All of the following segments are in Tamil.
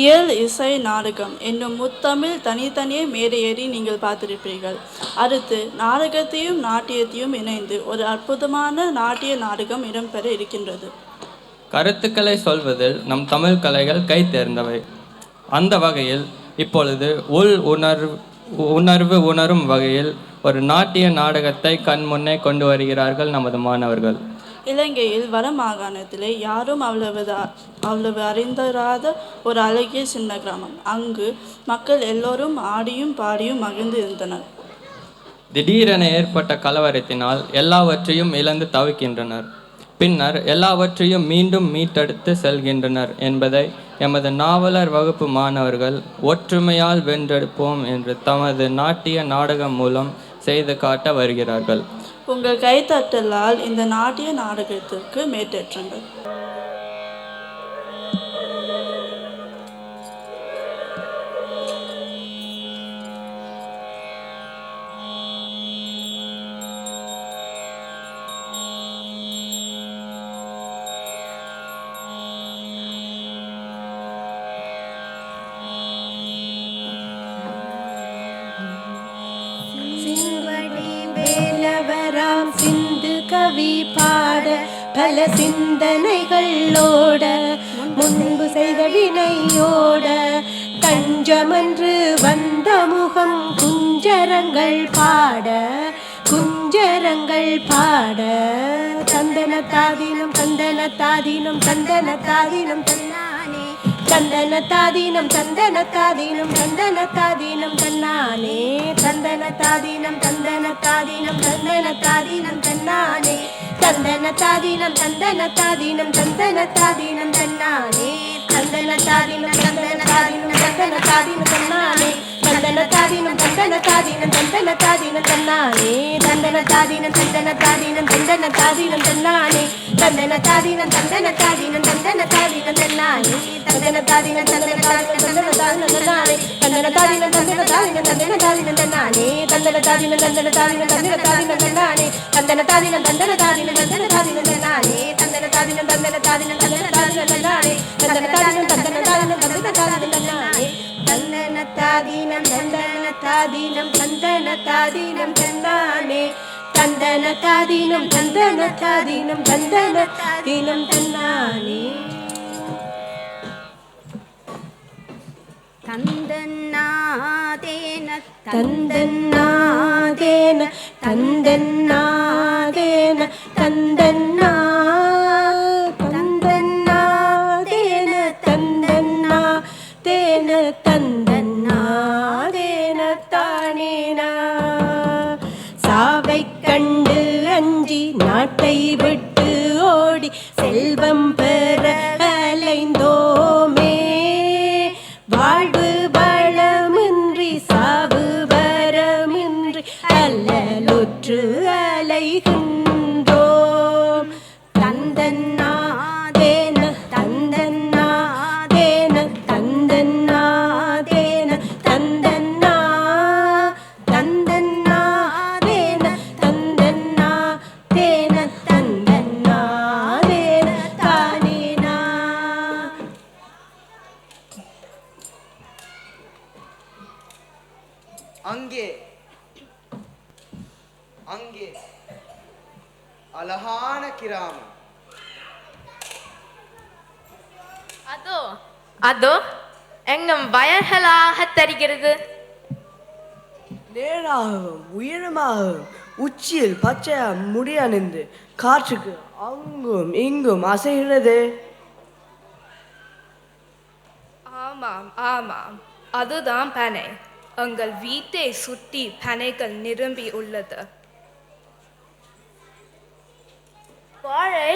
இயல் இசை நாடகம் என்னும் முத்தமிழ் தனித்தனியே மேடையேறி நீங்கள் பார்த்திருப்பீர்கள். அடுத்து நாடகத்தையும் நாட்டியத்தையும் இணைந்து ஒரு அற்புதமான நாட்டிய நாடகம் இடம்பெற இருக்கின்றது. கருத்துக்களை சொல்வதில் நம் தமிழ் கலைகள் கை தேர்ந்தவை. அந்த வகையில் இப்பொழுது உள் உணர்வு உணர்வு உணரும் வகையில் ஒரு நாட்டிய நாடகத்தை கண் முன்னே கொண்டு வருகிறார்கள் நமது மாணவர்கள். இலங்கையில் வடமாகாணத்திலே யாரும் அவ்வளவு அவ்வளவு அறிந்தராத ஒரு அழகிய சின்ன கிராமம். அங்கு மக்கள் எல்லோரும் ஆடியும் பாடியும் மகிழ்ந்து இருந்தனர். திடீரென ஏற்பட்ட கலவரத்தினால் எல்லாவற்றையும் இழந்து தவிக்கின்றனர். பின்னர் எல்லாவற்றையும் மீண்டும் மீட்டெடுத்து செல்கின்றனர் என்பதை எமது நாவலர் வகுப்பு மாணவர்கள் ஒற்றுமையால் வென்றெடுப்போம் என்று தமது நாட்டிய நாடகம் மூலம் செய்து காட்ட வருகிறார்கள். உங்கள் கைத்தட்டலால் இந்த நாட்டிய நாடகத்திற்கு மேற்றேற்றுங்கள் பாவி பாட பல சிந்தனைகளோட முன்பு செய்த வினையோட தஞ்சமன்று வந்த முகம் குஞ்சரங்கள் பாட குஞ்சரங்கள் பாட. தந்தன தாதீனம் தந்தன தாதீனம் தந்தன தாதீனம் தன்னானே. தந்தன தாதீனம் தந்தன தாதீனம் தந்தன தாதீனம் தன்னானே. தந்தன தாதீனம் தந்தன தாதீனம் தந்தன தாதீனம் தன்னானே. தந்தன தாதீனம் தந்தன தாதீனம் தந்தன தாதீனம் தன்னானே. தந்தன தாதீனம் தந்தன தாதீனம் தந்தன தாதீனம் தன்னானே. தந்தன தாதீனம் தந்தன தாதீனம் தந்தன தாதீனம் தன்னானே. தந்தன தாதீனம் தந்தன தாதீனம் தந்தன தாதீனம் தன்னானே. தந்தன தாதீனம் தந்தன தாதீனம் தந்தன தாதீனம் தன்னானே. தந்தன தாதீனம் தந்தன தாதீனம் தந்தன தாதீனம் தன்னானே தந்தன தாதீனம் தந்தன. தாதீனம் தந்தன தாதீனம் தன்னானே தந்தன தாதீனம் தந்தன தாதீனம் தந்தன தாதீனம் தன்னானே தந்தன தாதீனம் தந்தன தாதீனம் தந்தன தாதீனம் தன்னானே தந்தன தாதீனம் தந்தன தந்தன தன்னானே தந்தன தந்தன தந்தன தன்னானே தந்தன தந்தன தந்தன தன்னானே தந்தன தந்தன தந்தன தன்னானே தந்தன்னாதேன தந்தன்னாதேன தந்தன்னாதேன தந்தன்னா தந்தன்னாதேன தந்தன்னா தேன தந்தன்னாதேன தானேனா. சாவை கண்டு அஞ்சி நாட்டை விட்டு ஓடி செல்வம் அங்கே அங்கே அழகான கிராமம். அதோ அதோ எங்கும் வயல்களாக தெரிகிறது. நேராகவும் உயரமாகவும் உச்சியில் பச்சையா முடி அணிந்து காற்றுக்கு அங்கும் இங்கும் அசைகிறது. ஆமாம் ஆமாம். அதுதான் பனை. எங்கள் வீட்டை சுற்றி பனைகள் நிரம்பி உள்ளது வாழை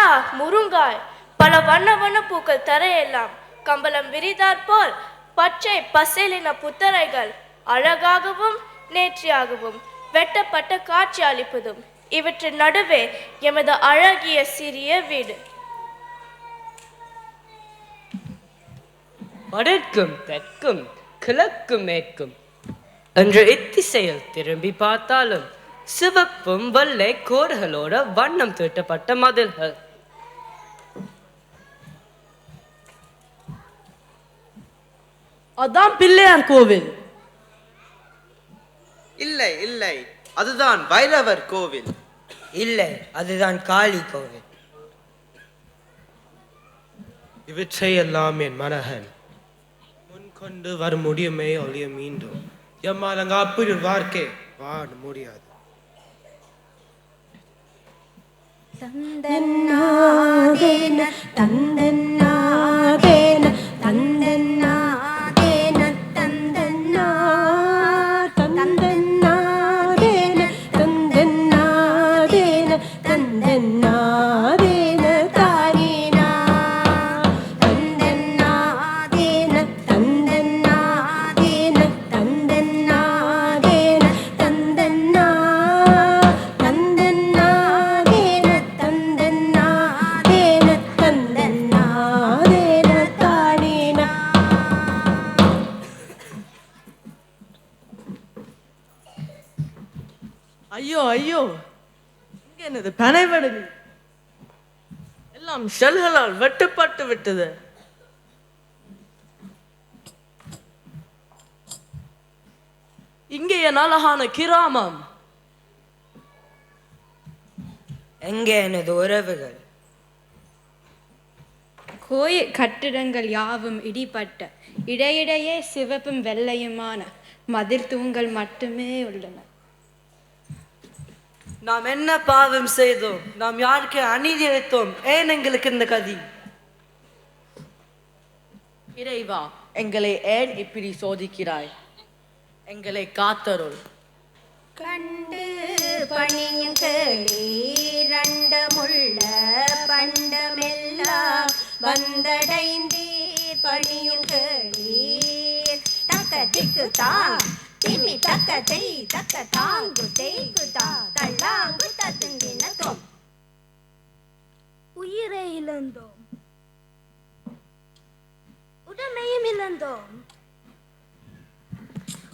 பலா முருங்காய். பல வண்ண வண்ண பூக்கள் தரையெல்லாம். கம்பளம் விரிதாற் போல் பச்சை பசேலின புத்தரைகள் அழகாகவும் நேற்றியாகவும் வெட்டப்பட்ட காட்சி அளிப்பதும். இவற்றின் நடுவே எமது அழகிய சிறிய வீடு. வடக்கும் தெற்கும் கிழக்கும் மேற்கும். என்று இத்திசையில் திரும்பி பார்த்தாலும் சிவப்பும் வெள்ளை கோடுகளோட வண்ணம் தீட்டப்பட்ட மதில்கள். அதான் பிள்ளையார் கோவில். இல்லை இல்லை. அதுதான் பைரவர் கோவில். இல்லை அதுதான் காளி கோவில். இவற்றையெல்லாம் என் மனகன் முன்கொண்டு வர முடியுமே ஒழிய மீண்டும். எம்மால் அங்க அப்படி ஒரு வாழ்க்கை வாழ முடியாது. தந்தன்னாதேன தந்தன்னாதேன எல்லாம் ஷெல்களால் வெட்டப்பட்டு விட்டது. இங்கே என் அழகான கிராமம். எங்கே எனது உறவுகள்? கோயில் கட்டிடங்கள் யாவும் இடிபட்ட இடையிடையே சிவப்பும் வெள்ளையுமான மதில் தூண்கள் மட்டுமே உள்ளன. நாம் என்ன பாவம் செய்தோம்? நாம் யாருக்கு அநீதி இழைத்தோம் ஏன் எங்களுக்கு இந்த கதி? இறைவா எங்களை ஏன் இப்படி சோதிக்கிறாய்? எங்களை காத்தருள். கண்டு பணியும் கேளீரண்டமுள்ள பண்டமெல்லாம் வந்தடைந்தீர். பணியும் தக்க திக்கு தாங் திமி தக்க தெய் தக்க தாங்கு தேய்கு தா தள்ளாங்கு தத்துங்கின தொம். உயிரை இழந்தோம். உடமையும் இழந்தோம்.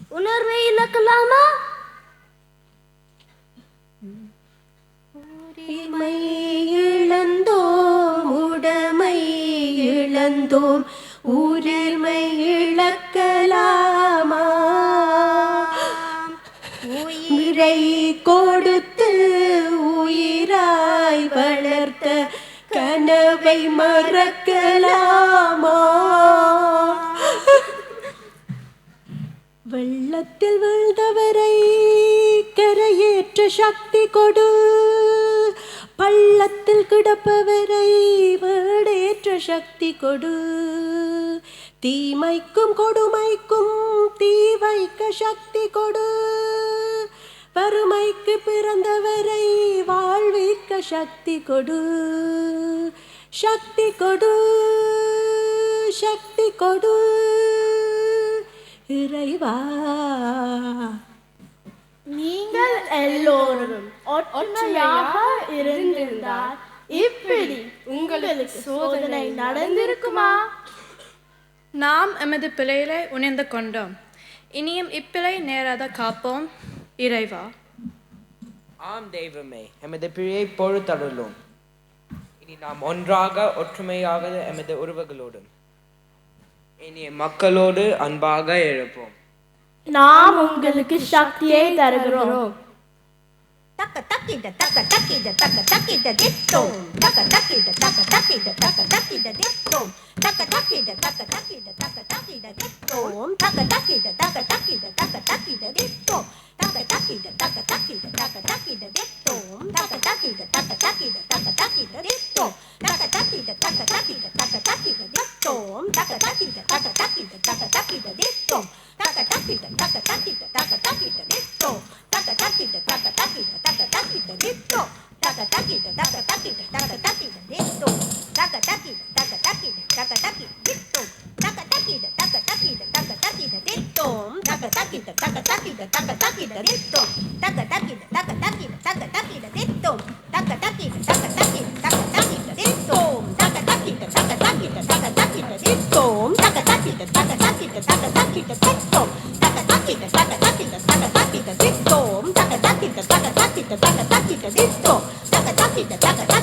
உணர்வை இழக்கலாமா? உரிமை இழந்தோம் உடைமை இழந்தோம். உன்னை மறக்கலாமா? வெள்ளத்தில் விழுந்தவரை கரையேற்ற சக்தி கொடு. பள்ளத்தில் கிடப்பவரை வீடேற்ற சக்தி கொடு. தீமைக்கும் கொடுமைக்கும் தீ வைக்க சக்தி கொடு. வறுமைக்கு பிறந்தவரை வாழ்விக்க சக்தி கொடு. சக்தி கொடு சக்தி கொடு இறைவா. நீங்கள் எல்லோரும் ஒற்றுமையாக இருந்திருந்தால் இப்படி உங்களுக்கு சோதனை நடந்திருக்குமா? நாம் எமது பிழைகளை உணர்ந்து கொண்டோம். இனியும் இப்பிழை நேராத காப்போம். இறைவா. ஆம் தெய்வமே எமது பிழையை பொறுத்தருளும். இனி நாம் ஒன்றாக ஒற்றுமையாக எமது உறவுகளோடும் இனி மக்களோடு அன்பாக எழுப்போம். நாம் உங்களுக்கு சக்தியை தருகிறோம். தக்க தக்கிட தக்க தக்கிட தக்க தக்கிட தக்க தக்கிட தக்க தக்கிட தக்க தக்கிட Listo. தக்க தக்கிட தக்க தக்கிட தக்க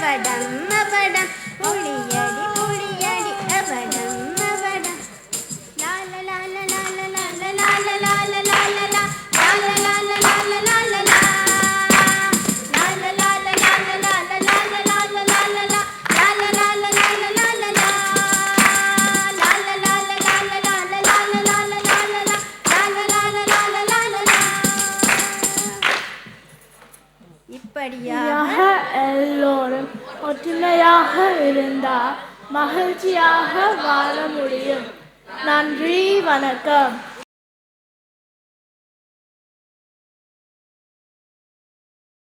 പടം പടം ഒളിയ மகிழ்ச்சியாக இருந்தால் மகிழ்ச்சியாக வாழ முடியும். நன்றி வணக்கம்.